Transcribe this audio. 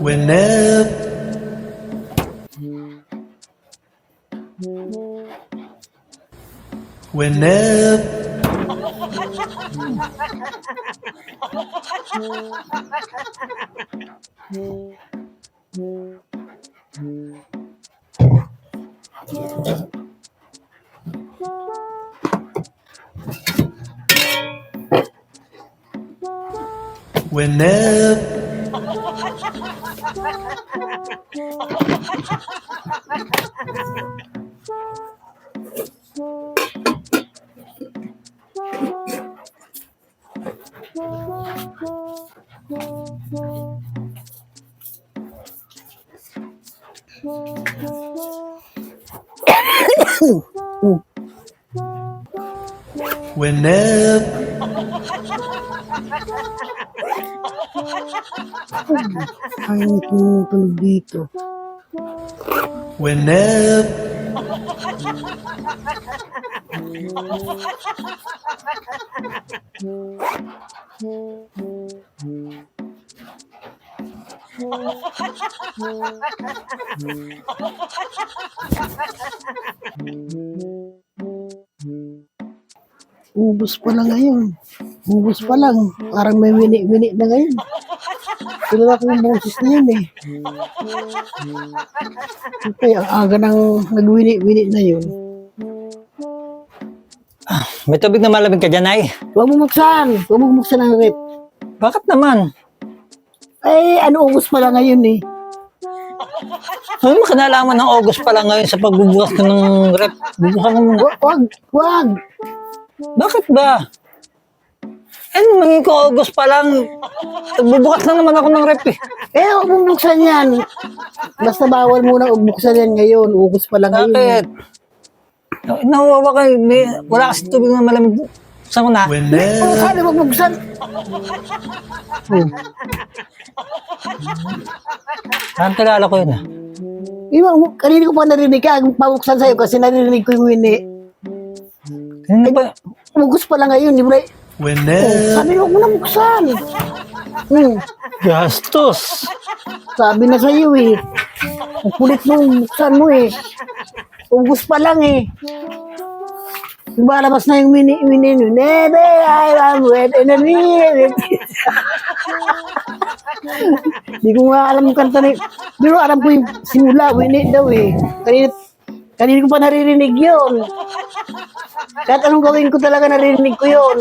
Whenever. Whenever Whenever Whenever Ang tumutunog dito. Whenever Ubus pa lang ngayon. Ubus pa lang. Parang may wini-wini na ngayon. Kilala ko yung boses na yun eh. Siyempre, ang aga nang nagwini-wini na yun. May tubig na malamig ka dyan, ay. Huwag mo buksan. Huwag mo buksan ang rep. Bakit naman? Eh, ano ubus pa lang ngayon eh. Ano mo kinalaman ng August pa lang ngayon sa pagbubukas ko ng rep? Bubukan mo muna. Wa- Wag, wag. Bakit ba? Eh, mangin ko August pa lang. Bubukas na naman ako ng rep eh. Eh, huwag mo buksan yan. Basta bawal muna buksan yan ngayon. Ubus pa lang ngayon. Bakit? Nawawa ka. May, wala kasi tubig na malamig. Saan ko na? Oh, Whenever sana huwag mo buksan. Hmm. Saan kilala ko yun ah? Iba, kanina ko pa narinig ka. Pabuksan sa'yo kasi narinig ko yung wini. Hindi ba? Ubus pa lang ngayon. Di mo na, Whenever sabi huwag mo na buksan. Hmm. Gastos. Sabi na sa'yo eh. Ang kulit nung buksan mo eh. Ubus pa lang eh. Lumalabas na yung mini mini nyo. Nebe, I am wet and a minute. Di ko nga alam yung kanta ni... Pero alam ko yung simula, wini daw eh. Kanina, kanina ko pa naririnig yun. Kahit anong gawin ko talaga naririnig ko yun.